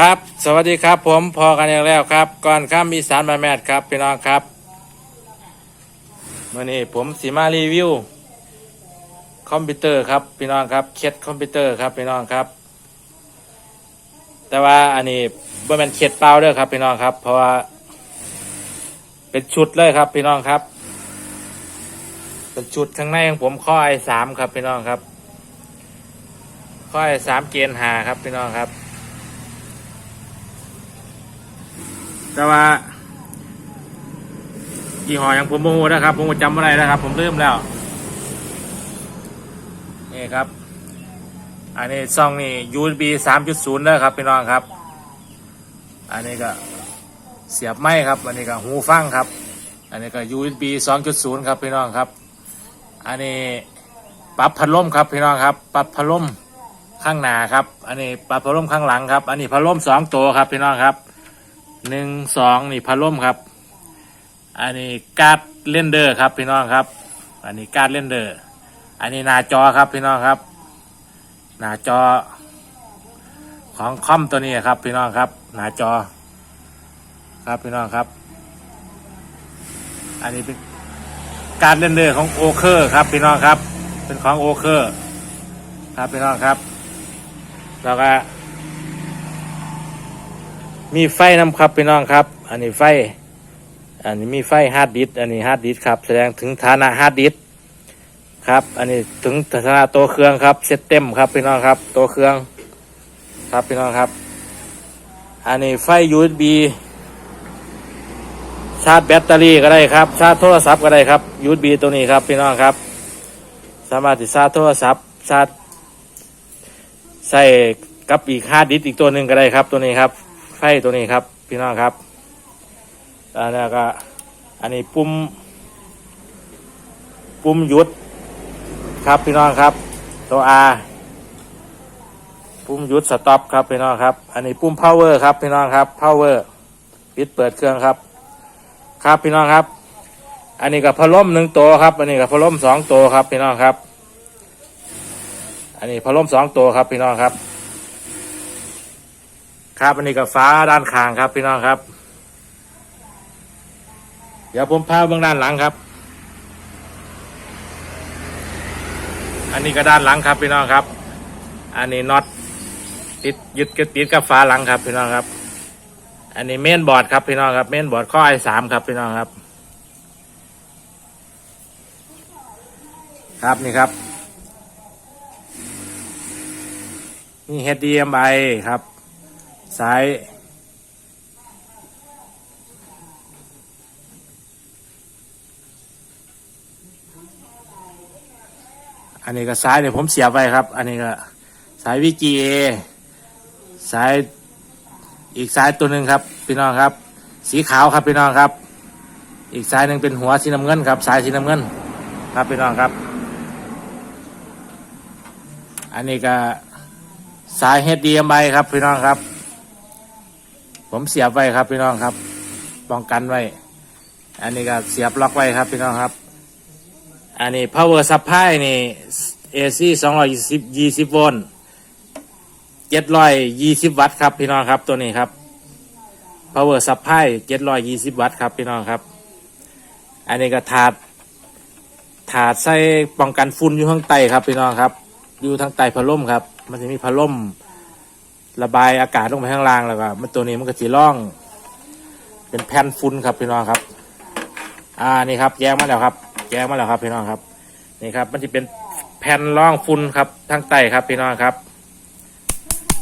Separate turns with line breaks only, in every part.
ครับ สวัสดีครับ ผมพอกันอีกแล้วครับ ก่อนข้ามอีสานมาแมทครับพี่น้องครับมื่อนี้ผมสีมารีวิว คอมพิวเตอร์ครับพี่น้องครับเคสคอมพิวเตอร์ครับพี่น้องครับ แต่ว่าอันนี้บ่แม่นเคสเปล่าเด้อครับพี่น้องครับ เพราะว่า เป็นชุดเลยครับพี่น้องครับ เป็นชุดข้างในของผมข้อไอสามครับพี่น้องครับ ข้อไอสามเกณฑ์หาครับพี่น้องครับ แต่ว่ายี่ห้อยังผมโมโหนะครับ ผมจำไม่ได้นะครับ ผมลืมแล้วนี่ครับ อันนี้ซองนี่ USB 3.0นะครับพี่น้องครับ อันนี้ก็เสียบไม้ครับ อันนี้ก็หูฟังครับ อันนี้ก็ USB 2.0 ครับพี่น้องครับ อันนี้ปรับพัดลมครับพี่น้องครับ ปรับพัดลมข้างหน้าครับ อันนี้ปรับพัดลมข้างหลังครับ อันนี้พัดลมสองตัวครับพี่น้องครับ หนึ่งสองนี่พัดลมครับ อันนี้การ์ดเล่นเดอร์ครับพี่น้องครับ อันนี้การ์ดเล่นเดอร์ อันนี้หน้าจอครับพี่น้องครับ หน้าจอ ของคอมตัวนี้ครับพี่น้องครับ หน้าจอ ครับพี่น้องครับ อันนี้เป็นการเล่นเดอร์ของโอเคอร์ครับพี่น้องครับ เป็นของโอเคอร์ครับพี่น้องครับ แล้วก็ มีไฟน้ำครับพี่น้องครับ อันนี้ไฟ อันนี้มีไฟฮาร์ดดิสก์อันนี้ฮาร์ดดิสก์ครับ แสดงถึงฐานะฮาร์ดดิสก์ครับ อันนี้ถึงฐานะตัวเครื่องครับเซตเต็มครับพี่น้องครับ ตัวเครื่องครับพี่น้องครับ อันนี้ไฟ USB ชาร์จแบตเตอรี่ก็ได้ครับ ชาร์จโทรศัพท์ก็ได้ครับ USB ตัวนี้ครับพี่น้องครับ สามารถที่ชาร์จโทรศัพท์ชาร์จใส่กับอีกฮาร์ดดิสก์อีกตัวหนึ่งก็ได้ครับตัวนี้ครับ ไฟตัวนี้ครับ พี่น้องครับอันนี้ก็อันนี้ปุ่มปุ่มหยุดครับพี่น้องครับ ตัว R ปุ่มหยุดสต็อปครับพี่น้องครับ อันนี้ปุ่ม power ครับพี่น้องครับ power ปิดเปิดเครื่องครับ ครับพี่น้องครับ อันนี้กับพัดลมหนึ่งตัวครับ อันนี้กับพัดลมสองตัวครับพี่น้องครับ อันนี้พัดลมสองตัวครับพี่น้องครับ ครับอันนี้กับฟ้าด้านข้างครับ พี่น้องครับ เดี๋ยวผมพาเบื้องด้านหลังครับ อันนี้ก็ด้านหลังครับพี่น้องครับ อันนี้น็อตติดยึดกับติดกับฟ้าหลังครับ พี่น้องครับ อันนี้เมนบอร์ดครับพี่น้องครับ เมนบอร์ดข้อไอสามครับพี่น้องครับ ครับนี่ครับนี่ HDMI ครับ สาย อันนี้ก็สายเนี่ยผมเสียไว้ครับ อันนี้ก็สาย VGA สายอีกสายตัวหนึ่งครับพี่น้องครับ สีขาวครับพี่น้องครับ อีกสายหนึ่งเป็นหัวสีน้ำเงินครับ สายสีน้ำเงินครับพี่น้องครับ อันนี้ก็สายเฮดดีเอ็มไครับพี่น้องครับ ผมเสียบไว้ครับพี่น้องครับ ป้องกันไว้ อันนี้ก็เสียบล็อกไว้ครับพี่น้องครับ อันนี้ power supply นี่ AC 220 20โวลต์720 วัตต์ครับพี่น้องครับตัวนี้ครับ power supply 720 วัตต์ครับพี่น้องครับ อันนี้ก็ถาดถาดใส่ป้องกันฝุ่นอยู่ข้างใต้ครับพี่น้องครับ อยู่ทางใต้พัดลมครับ มันจะมีพัดลม ระบายอากาศลงไปข้างล่างแล้วก็มันตัวนี้มันก็สีร่อง เป็นแผ่นฝุ่นครับพี่น้องครับ อ่านี่ครับแยกมาแล้วครับแยกมาแล้วครับพี่น้องครับ นี่ครับ มันจะเป็นแผ่นร่องฝุ่นครับทางใต้ครับพี่น้องครับ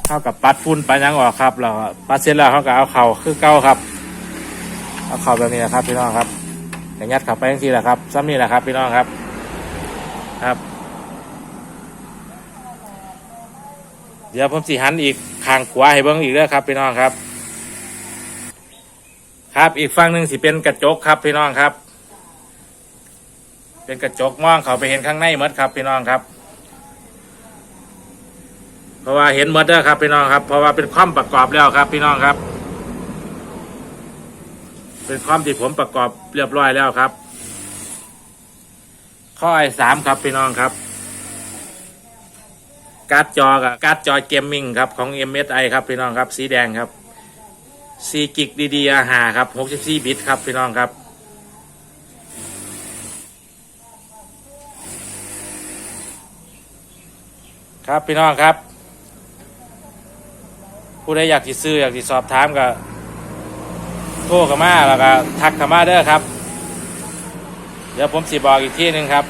เท่ากับปัดฝุ่นปัดยังออกครับแล้วปัดเสร็จแล้วเขาก็เอาเข่าคือเก้าครับ เอาเข่าแบบนี้แหละครับ พี่น้องครับอย่างยัดเขับไปทั้งทีแหละครับซ้ำนี่แหละครับ พี่น้องครับ ครับ เดี๋ยวผมสิหันอีกข้างขวาให้เบิ้งอีกแล้วครับพี่น้องครับ ครับอีกฝั่งหนึ่งสิเป็นกระจกครับพี่น้องครับ เป็นกระจกมองเขาไปเห็นข้างในมดครับพี่น้องครับ เพราะว่าเห็นมดแล้วครับพี่น้องครับ เพราะว่าเป็นความประกอบแล้วครับ พี่น้องครับ เป็นความที่ผมประกอบเรียบร้อยแล้วครับ ข้อไอ้สามครับพี่น้องครับ การ์ดจอกับการ์ดจอเกมมิ่งครับของ MSI ครับพี่น้องครับสีแดงครับซีกิกดีๆอาหาครับ64บิตครับพี่น้องครับครับพี่น้องครับ ผู้ใดอยากสิซื้ออยากสิสอบถามก็โทรเข้ามาแล้วก็ทักเข้ามาเด้อครับ เดี๋ยวผมสิบอกอีกที่หนึ่งครับ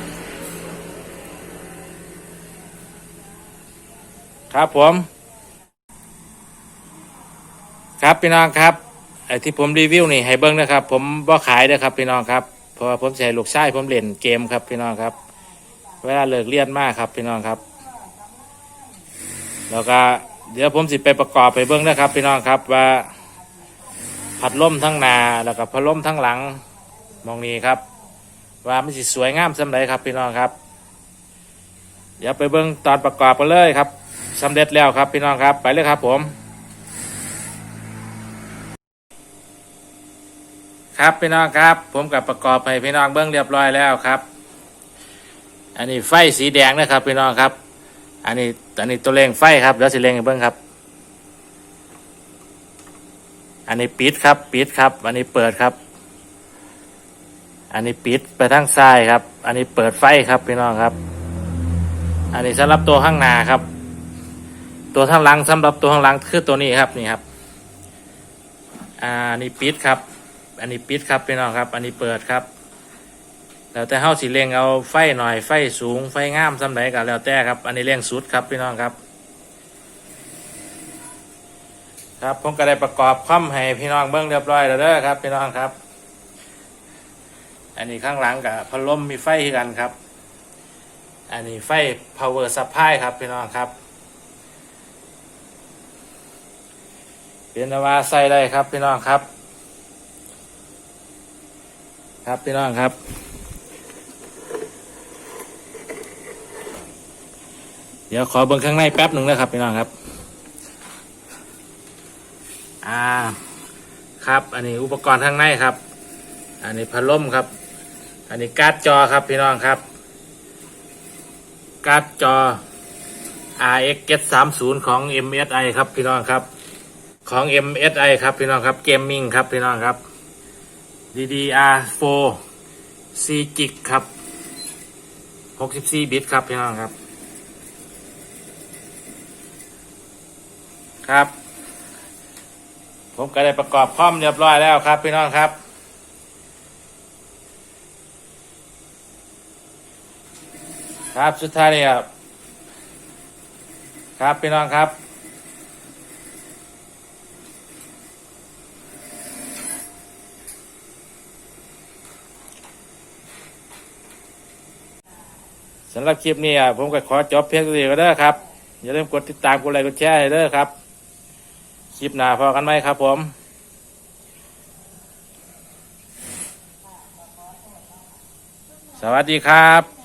ครับผม ครับพี่น้องครับไอ้ที่ผมรีวิวนี่ให้เบิ้งนะครับ ผมบ่ขายนะครับ พี่น้องครับเพราะผมใช้ลูกชายผมเล่นเกมครับพี่น้องครับ เวลาเลิกเรียนมากครับ พี่น้องครับ แล้วก็เดี๋ยวผมสิไปประกอบไปเบิ้งนะครับ พี่น้องครับว่าพัดลมทั้งนาแล้วก็พัดลมทั้งหลังมองนี้ครับ ว่ามันสิสวยงามสำไรครับ พี่น้องครับ เดี๋ยวไปเบิ้งตอนประกอบกันเลยครับ สำเร็จแล้วครับพี่น้องครับไปเลยครับผมครับพี่น้องครับ ผมกับประกอบให้พี่น้องเบิ้องเรียบร้อยแล้วครับ อันนี้ไฟสีแดงนะครับพี่น้องครับ อันนี้อันนี้ตัวเร่งไฟครับเดี๋ยวสิเร่งเบิ้องครับ อันนี้ปิดครับปิดครับ อันนี้เปิดครับ อันนี้ปิดไปทางซ้ายครับ อันนี้เปิดไฟครับพี่น้องครับ อันนี้สำหรับตัวข้างหน้าครับ ตัวข้างหลังสำหรับตัวข้างหลังคือตัวนี้ครับนี่ครับอ่านนี้ปิดครับ อันนี้ปิดครับพี่น้องครับ อันนี้เปิดครับ แล้วแต่เฮาสิเร่งเอาไฟหน่อยไฟสูงไฟงามสำไหนก็แล้วแต่ครับ อันนี้เร่งสุดครับพี่น้องครับครับผมก็ได้ประกอบคอมให้พี่น้องเบิ้งเรียบร้อยแล้วเด้อครับ พี่น้องครับ อันนี้ข้างหลังกับพัดลมมีไฟกันครับ อันนี้ไฟ power supply ครับพี่น้องครับ เป็นนว่าใส่ได้ครับพี่น้องครับ ครับพี่น้องครับ เดี๋ยวขอเบิ่งข้างในแป๊บหนึ่งนะครับพี่น้องครับ อ่า ครับ อันนี้อุปกรณ์ข้างในครับ อันนี้พัดลมครับ อันนี้การ์ดจอครับพี่น้องครับ การ์ดจอ RX 730ของ MSI ครับพี่น้องครับ ของ MSI ครับพี่น้องครับเกมมิ่งครับพี่น้องครับ DDR4 C จิกครับ 64 บิตครับพี่น้องครับ ครับ ผมก็ได้ประกอบพร้อมเรียบร้อยแล้วครับพี่น้องครับครับสุดท้ายนี่ครับครับ พี่น้องครับ สำหรับคลิปนี้อะผมก็ขอจบเพียงเท่านี้ก็ได้ครับ อย่าลืมกดติดตามกดไลค์กดแชร์ให้เด้อครับ คลิปหน้าพอกันไหมครับผมสวัสดีครับ